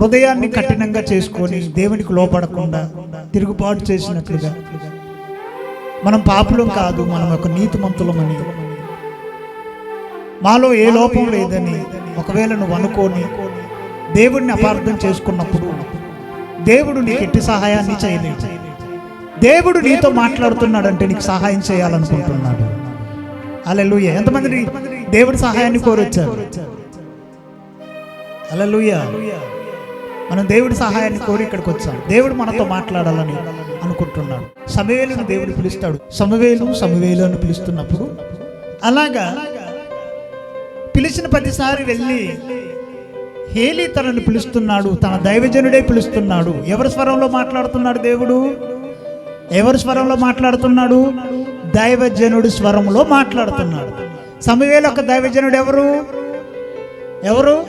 హృదయాన్ని కఠినంగా చేసుకొని దేవునికి లోపడకుండా తిరుగుబాటు చేసినట్లుగా. మనం పాపులం కాదు మనం ఒక నీతిమంతులమని. మాలో ఏ లోపం లేదని ఒకవేళ నువ్వు అనుకోని దేవుడిని అపార్థం చేసుకున్నప్పుడు దేవుడు నీకు ఎట్టి సహాయాన్ని చేయలేదు. దేవుడు నీతో మాట్లాడుతున్నాడంటే నీకు సహాయం చేయాలనుకుంటున్నాడు. అలెలుయ ఎంతమంది దేవుడి సహాయాన్ని కోరొచ్చారు? అలెలుయ మనం దేవుడి సహాయాన్ని కోరి ఇక్కడికి వచ్చాం. దేవుడు మనతో మాట్లాడాలని అనుకుంటున్నాడు. సమవేలును దేవుడు పిలుస్తాడు. సమవేలు సమవేలు అని పిలుస్తున్నప్పుడు. అలాగా పిలిచిన ప్రతిసారి వెళ్ళి హేలి తనని పిలుస్తున్నాడు. తన దైవజనుడే పిలుస్తున్నాడు. ఎవరి స్వరంలో మాట్లాడుతున్నాడు దేవుడు? ఎవరి స్వరంలో మాట్లాడుతున్నాడు? దైవజనుడి స్వరంలో మాట్లాడుతున్నాడు. సమవేలు ఒక దైవజనుడు ఎవరు? ఎవరు?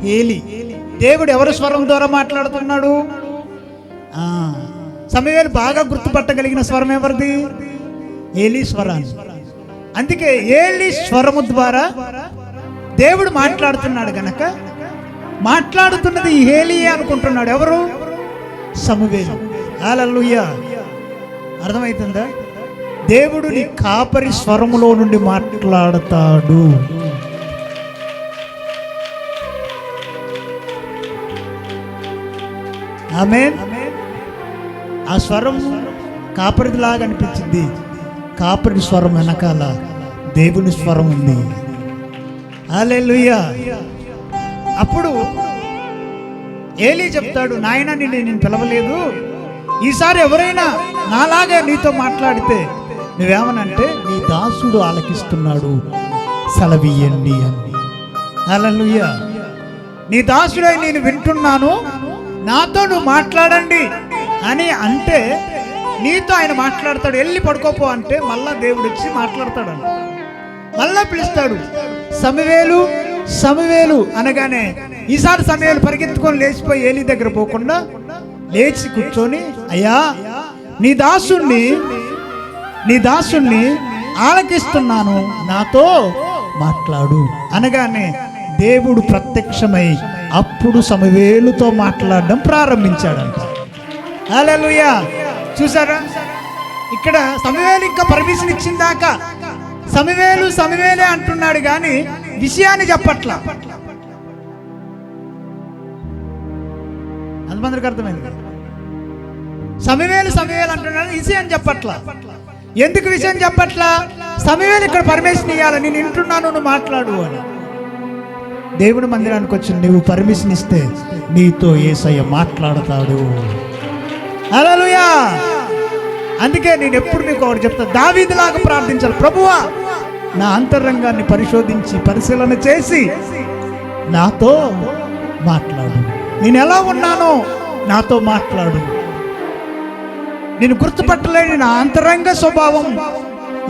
హేలి. దేవుడు ఎవరి స్వరం ద్వారా మాట్లాడుతున్నాడు? సమయాలు బాగా గుర్తుపట్టగలిగిన స్వరం ఎవరిది? ఏలి స్వరాన్ని. అందుకే ఏలి స్వరము ద్వారా దేవుడు మాట్లాడుతున్నాడు గనక మాట్లాడుతున్నది ఈ అనుకుంటున్నాడు ఎవరు? సమవేలు. హల్లెలూయా. అర్థమవుతుందా దేవుడు నీ కాపరి స్వరములో నుండి మాట్లాడతాడు. ఆమె ఆ స్వరం కాపరిదిలాగా అనిపించింది. కాపరి స్వరం వెనకాల దేవుని స్వరం ఉంది. అలే అప్పుడు ఏలీ చెప్తాడు నాయన నిన్ను నేను పిలవలేదు. ఈసారి ఎవరైనా నాలాగా నీతో మాట్లాడితే నువ్వేమనంటే నీ దాసుడు ఆలకిస్తున్నాడు. సెలవియ్యండి అని. హల్లెలూయా. నీ దాసుడై నేను వింటున్నాను. నాతో నువ్వు మాట్లాడండి అని అంటే నీతో ఆయన మాట్లాడతాడు. వెళ్ళి పడుకోపో అంటే మళ్ళా దేవుడు వచ్చి మాట్లాడతాడు మళ్ళా పిలుస్తాడు. సమివేలు సమివేలు అనగానే ఈసారి సమయాలు పరిగెత్తుకొని లేచిపోయి ఏలి దగ్గర పోకుండా లేచి కూర్చొని అయ్యా నీ దాసుణ్ణి నీ దాసుణ్ణి ఆలకిస్తున్నాను. నాతో మాట్లాడు. అనగానే దేవుడు ప్రత్యక్షమై అప్పుడు సమవేలుతో మాట్లాడడం ప్రారంభించాడంట. హల్లెలూయా. చూసారా? ఇక్కడ సమవేలు ఇంకా పర్మిషన్ ఇచ్చిందాకా సమవేలు సమవేలే అంటున్నాడు కానీ విషయాన్ని చెప్పట్లా. అంతమందికి అర్థమైంది. సమవేలు సమవేలు అంటున్నాడు విషయం చెప్పట్లా. ఎందుకు విషయం చెప్పట్లా? సమవేలు ఇక్కడ పర్మిషన్ ఇవ్వాలి నేను వింటున్నాను నువ్వు మాట్లాడు అని. దేవుడి మందిరానికి వచ్చిన నువ్వు పర్మిషన్ ఇస్తే నీతో ఏసయ్య మాట్లాడతాడు. అలలుయా అందుకే నేను ఎప్పుడు మీకు ఒకటి చెప్తా దావీదిలాగా ప్రార్థించాలి. ప్రభువా నా అంతరంగాన్ని పరిశోధించి పరిశీలన చేసి నాతో మాట్లాడు. నేను ఎలా ఉన్నానో నాతో మాట్లాడు. నేను గుర్తుపట్టలేని నా అంతరంగ స్వభావం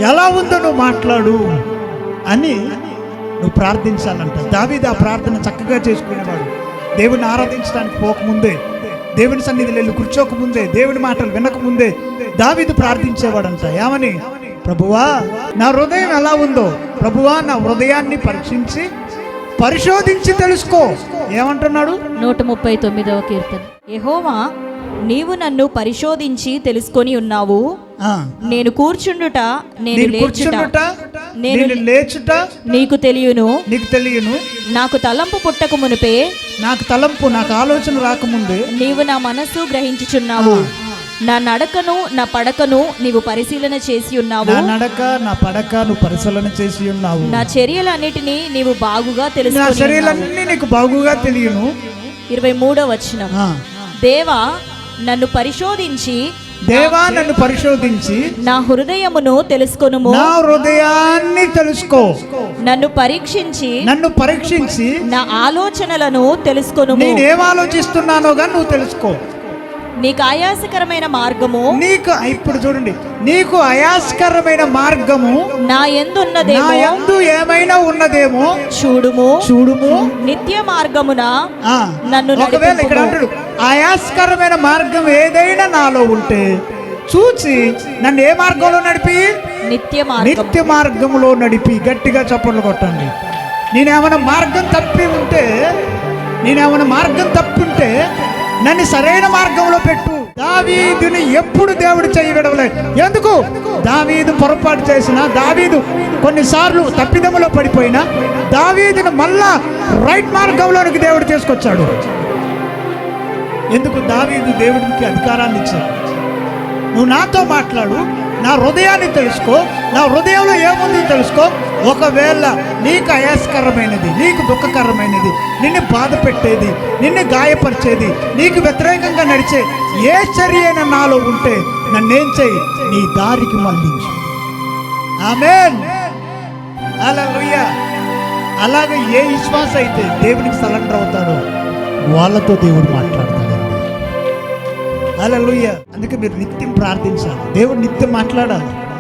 ఎలా ఉందో నువ్వు మాట్లాడు అని నువ్వు ప్రార్థించాలంట. దావీది ఆ ప్రార్థన చక్కగా చేసుకునేవాడు. దేవుని ఆరాధించడానికి పోకముందే దేవుని సన్నిధిలో వెళ్ళి కూర్చోకముందే దేవుని మాటలు వినకముందే దావీదు ప్రార్థించేవాడంట. ఏమని? ప్రభువా నా హృదయం ఎలా ఉందో ప్రభువా నా హృదయాన్ని పరీక్షించి పరిశోధించి తెలుసుకో. ఏమంటున్నాడు? నూట ముప్పై తొమ్మిదవ కీర్తన. యెహోవా నీవు నన్ను పరిశోధించి తెలుసుకొని ఉన్నావు. నేను కూర్చుండుట నేను కూర్చుండుట నేను లేచుట నీకు తెలియను. నీకు తెలియను. నాకు తలంపు పుట్టక మునిపే. నాకు తలంపు నాకు ఆలోచన రాకముందే. నీవు నా మనస్సు గ్రహించుచున్నావు. నా నడకను నా పడకను నీవు పరిశీలన చేసి ఉన్నావు. నా నడక నా పడక నువ్వు పరిశీలన చేసి ఉన్నావు. నా చర్యలన్నిటినీ నీవు బాగుగా నా తెలుసుకొని ఉన్నావు. శరీరాలన్నీ నీకు బాగుగా తెలియను. ఇరవై మూడవ వచనం. ఆ, దేవా నన్ను పరిశోధించి దేవా నన్ను పరిశోధించి నా హృదయమును తెలుసుకొనుము. నా హృదయాన్ని తెలుసుకో. నన్ను పరీక్షించి నన్ను పరీక్షించి నా ఆలోచనలను తెలుసుకొనుము. నేనేం ఆలోచిస్తున్నానో కానీ నువ్వు తెలుసుకో. నీకు ఆయాసకరమైన మార్గము? నీకు ఇప్పుడు చూడండి. నీకు అయాస్కరమైన మార్గము? నా నా ఎందున్నదేమో యందు ఏమైనా ఉన్నదేమో? చూడుము. చూడుము. నిత్య మార్గమున నన్ను ఒకవేళ ఇక్కడ. అంటాడు ఆయాస్కరమైన మార్గం ఏదైనా నాలో ఉంటే చూచి నన్ను ఏ మార్గంలో నడిపి? నిత్య నిత్య మార్గంలో నడిపి. గట్టిగా చప్పట్లు కొట్టండి. నేనేమైనా మార్గం తప్పి ఉంటే నేనేమైనా మార్గం తప్పి అంటే నన్ను సరైన మార్గంలో పెట్టు. దావీదుని ఎప్పుడు దేవుడు చేయి విడవలేదు ఎందుకు? దావీదు పొరపాటు చేసిన దావీదు కొన్నిసార్లు తప్పిదములో పడిపోయినా దావీదుని మళ్ళా రైట్ మార్గంలోనికి దేవుడు తీసుకొచ్చాడు. ఎందుకు? దావీదు దేవుడికి అధికారాన్ని ఇచ్చాడు. నువ్వు నాతో మాట్లాడు నా హృదయాన్ని తెలుసుకో నా హృదయంలో ఏముంది తెలుసుకో ఒకవేళ నీకు అయాస్కరమైనది నీకు దుఃఖకరమైనది నిన్ను బాధ పెట్టేది నిన్ను గాయపరిచేది నీకు వ్యతిరేకంగా నడిచే ఏ చర్య అయినా నాలో ఉంటే నన్నేం చేయి? నీ దారికి మళ్ళించు. ఆమెన్. అలా అలాగే ఏ విశ్వాస అయితే దేవునికి సరెండర్ అవుతాడో వాళ్ళతో దేవుడు మాట్లాడతాడండి. హల్లెలూయా. అందుకే మీరు నిత్యం ప్రార్థించాలి. దేవుడు నిత్యం మాట్లాడాలి.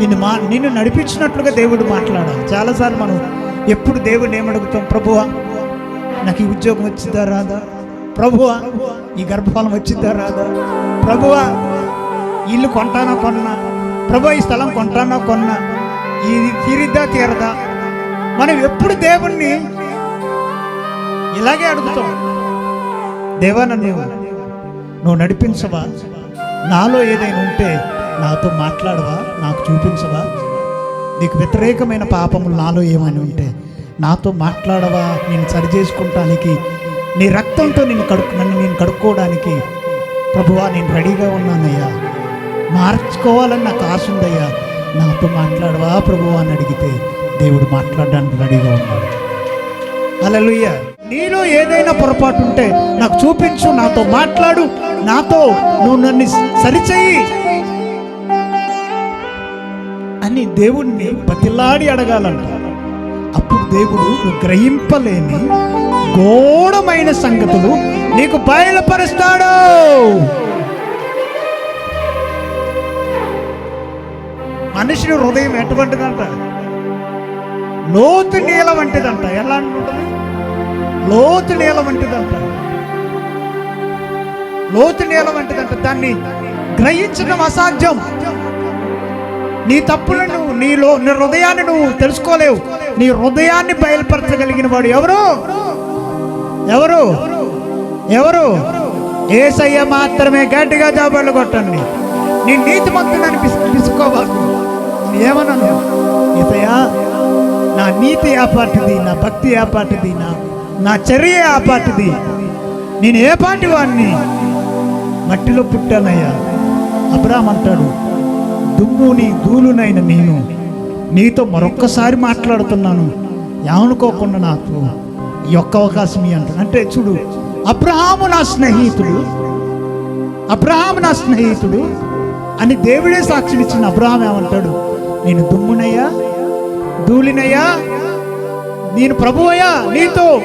నిన్ను మా నిన్ను నడిపించినట్లుగా దేవుడు మాట్లాడాలి. చాలాసార్లు మనం ఎప్పుడు దేవుడిని ఏమడుగుతాం? ప్రభువా నాకు ఈ ఉద్యోగం వచ్చిందా రాదా? ప్రభువా ఈ గర్భఫలం వచ్చిందా రాదా? ప్రభువా ఇల్లు కొంటానా కొన్నా? ప్రభు ఈ స్థలం కొంటానా కొన్నా? ఇది తీరిద్దా తీరదా? మనం ఎప్పుడు దేవుణ్ణి ఇలాగే అడుగుతాం. దేవా నన్ను నువ్వు నడిపించవా? నాలో ఏదైనా ఉంటే నాతో మాట్లాడవా? నాకు చూపించవా? నీకు వ్యతిరేకమైన పాపములు నాలో ఏమైనా ఉంటే నాతో మాట్లాడవా? నేను సరి చేసుకుంటానికి నీ రక్తంతో నేను కడుక్కు నన్ను నేను కడుక్కోవడానికి ప్రభువా నేను రెడీగా ఉన్నానయ్యా. మార్చుకోవాలని నాకు ఆశ ఉందయ్యా. నాతో మాట్లాడవా ప్రభువా అని అడిగితే దేవుడు మాట్లాడడానికి రెడీగా ఉన్నాడు. అలలుయ్య నీలో ఏదైనా పొరపాటు ఉంటే నాకు చూపించు నాతో మాట్లాడు. నాతో నువ్వు నన్ను సరిచేయి. అని దేవుణ్ణి బతిలాడి అడగాలంట. అప్పుడు దేవుడు గ్రహింపలేని గోడమైన సంగతులు నీకు బయలుపరుస్తాడు. మనిషిని హృదయం ఎటువంటిదంట? లోతు నీల వంటిదంట. ఎలా ఉంటుంది లోతు నీల వంటిదంట. లోతు నీల వంటిదంట. దాన్ని గ్రహించడం అసాధ్యం. నీ తప్పులను నీలో నీ హృదయాన్ని నువ్వు తెలుసుకోలేవు. నీ హృదయాన్ని బయలుపరచగలిగిన వాడు ఎవరు? ఎవరు? ఎవరు? ఏసయ్య మాత్రమే గట్టిగా జాబర్లు కొట్టండి. నీ నీతి మంతులని పిసుకోవాలి. ఏమన్నాను ఈతయ్యా నా నీతి ఆ పాటిది నా భక్తి ఆ పాటిది నా నా చర్య ఆ పాటిది నేను ఏ పాటి వాడిని మట్టిలో పుట్టానయ్యా. అబ్రామ్ అంటాడు దుమ్ముని ధూళునైన నేను. నీతో మరొక్కసారి మాట్లాడుతున్నాను. ఏమనుకోకుండా నాకు ఈ ఒక్క అవకాశం ఇయ్యి అంటాను అంటే చూడు అబ్రహాము నా స్నేహితుడు. అబ్రహాము నా స్నేహితుడు. అని దేవుడే సాక్షినిచ్చిన ఇచ్చిన అబ్రహాం ఏమంటాడు? నేను దుమ్మునయ్యా ధూళినయ్యా నేను ప్రభువయ్యా నీతో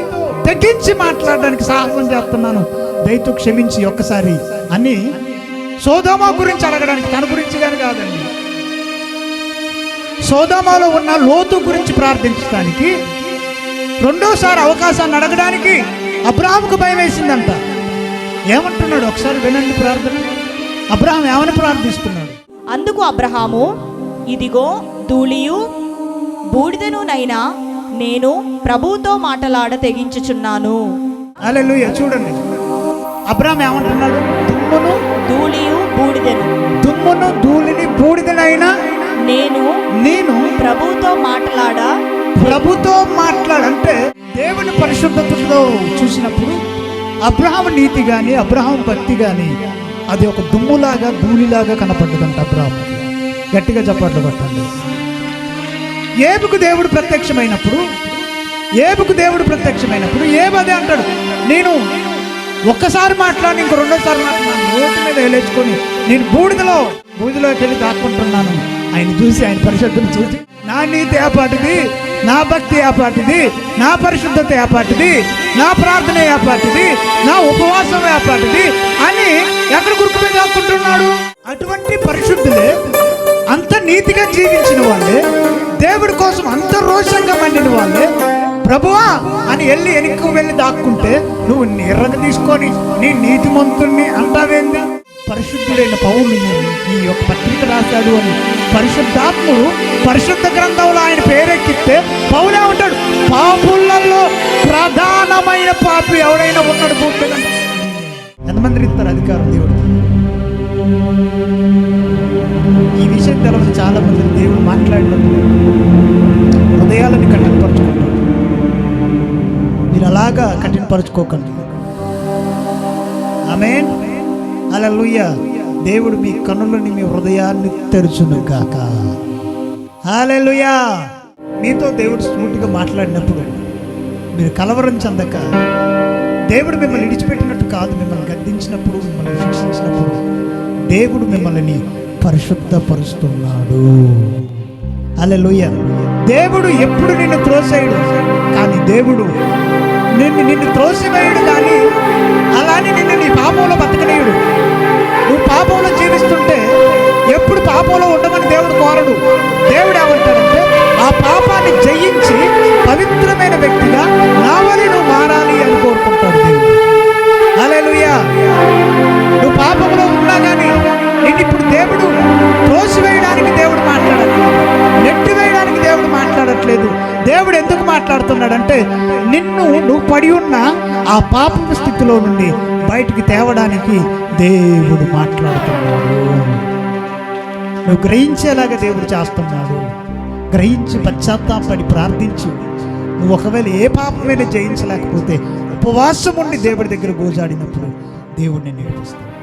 తగ్గించి మాట్లాడడానికి సాహసం చేస్తున్నాను. దయతో క్షమించి ఒక్కసారి. అని సోదోమా గురించి అడగడానికి తన గురించి కానీ కాదండి. సోదోమాలో ఉన్న లోతు గురించి ప్రార్థించడానికి రెండోసారి అవకాశాన్ని అడగడానికి అబ్రాహాముకు భయం వేసిందంట. ఏమంటున్నాడు? ఒకసారి వినండి ప్రార్థన. అబ్రహాం ఏమని ప్రార్థిస్తున్నాడు? అందుకు అబ్రహాము ఇదిగో ధూళియు బూడిదనునైనా నేను ప్రభువుతో మాటలాడ తెగించుచున్నాను. అలెలుయ చూడండి. అబ్రాహాం ఏమంటున్నాడు? దుమ్మును ధూళియు బూడిదను. దుమ్మును ధూళిని బూడిదనైనా నేను నేను ప్రభువుతో మాటలాడ? ప్రభుతో మాట్లాడంటే దేవుని పరిశుద్ధతలో చూసినప్పుడు అబ్రహాం నీతి కానీ అబ్రహాం భక్తి కానీ అది ఒక దుమ్ములాగా ధూళిలాగా కనపడ్డదంట అబ్రహాం గట్టిగా చప్పట్లు కొట్టండి. ఏబుకు దేవుడు ప్రత్యక్షమైనప్పుడు ఏబుకు దేవుడు ప్రత్యక్షమైనప్పుడు ఏబదే అంటాడు నేను ఒక్కసారి మాట్లాడి ఇంకో రెండోసారి మాట్లాడినాను నోటి మీద వేలేచుకొని నేను బూడిదలో బూడిదలోకి వెళ్ళి దాక్కుంటున్నాను. ఆయన చూసి ఆయన పరిశుద్ధం చూసి నా నీతి ఏపాటిది నా భక్తి ఏపాటిది నా పరిశుద్ధత ఏపాటిది నా ప్రార్థన ఏపాటిది నా ఉపవాసం ఏపాటిది అని ఎక్కడ గుర్తు మీద దాక్కుంటున్నాడు? అటువంటి పరిశుద్ధులే అంత నీతిగా జీవించిన వాళ్ళే దేవుడి కోసం అంత రోషంగా మండిన వాళ్ళే ప్రభువా అని వెళ్ళి వెనక్కు వెళ్ళి దాక్కుంటే నువ్వు నిర్రగ తీసుకొని నీ నీతిమంతుణ్ణి అంటావేంది? పరిశుద్ధుడైన పౌరులు నీ యొక్క పత్రిక రాశాడు అని పరిశుద్ధాత్ముడు పరిశుద్ధ గ్రంథంలో ఆయన పేరెక్కిస్తే పౌలే ఉంటాడు. పాపులలో ప్రధానమైన పాపి ఎవడైనా ఉన్నాడు భూమి మీద ఎంతమంది ఇస్తారు అధికారం దేవుడు. ఈ విషయం తెలవని చాలా మంది దేవుడు అలాగా కఠినపరచుకోకండి ఆమె లూయ దేవుడు మీ కన్నులని మీ హృదయాన్ని తెరుచును కాక హాలెలుయా మీతో దేవుడు స్మూట్గా మాట్లాడినప్పుడు మీరు కలవరం చెందక దేవుడు మిమ్మల్ని విడిచిపెట్టినట్టు కాదు మిమ్మల్ని గద్దించినప్పుడు మిమ్మల్ని శిక్షించినప్పుడు దేవుడు మిమ్మల్ని పరిశుద్ధపరుస్తున్నాడు. అలెలుయ్య దేవుడు ఎప్పుడు నిన్ను త్రోసేయడు కానీ దేవుడు నిన్ను నిన్ను త్రోసివేయడు కానీ అలానే నిన్ను నీ పాపంలో బతకనేయుడు. నువ్వు పాపంలో జీవిస్తుంటే ఎప్పుడు పాపంలో ఉండమని దేవుడు కోరడు. దేవుడు ఏమంటాడంటే ఆ పాపాన్ని జయించి పవిత్రమైన వ్యక్తిగా నావలి నువ్వు మారాలి అని కోరుకుంటాడు దేవుడు. అలే నువ్వు పాపంలో ఉన్నా కానీ నిన్ను ఇప్పుడు దేవుడు త్రోసివేయడానికి దేవుడు మాట్లాడట్లేదు. నెట్టివేయడానికి దేవుడు మాట్లాడట్లేదు. దేవుడు ఎందుకు మాట్లాడుతున్నాడంటే నిన్ను నువ్వు పడి ఉన్న ఆ పాపం స్థితిలో నుండి బయటికి తేవడానికి దేవుడు మాట్లాడుతున్నాడు. నువ్వు గ్రహించేలాగా దేవుడు చేస్తున్నాడు. గ్రహించి పశ్చాత్తాపడి ప్రార్థించు. నువ్వు ఒకవేళ ఏ పాపమైనా జయించలేకపోతే ఉపవాసం ఉండి దేవుడి దగ్గర గోజాడినప్పుడు దేవుడిని నేర్పిస్తాడు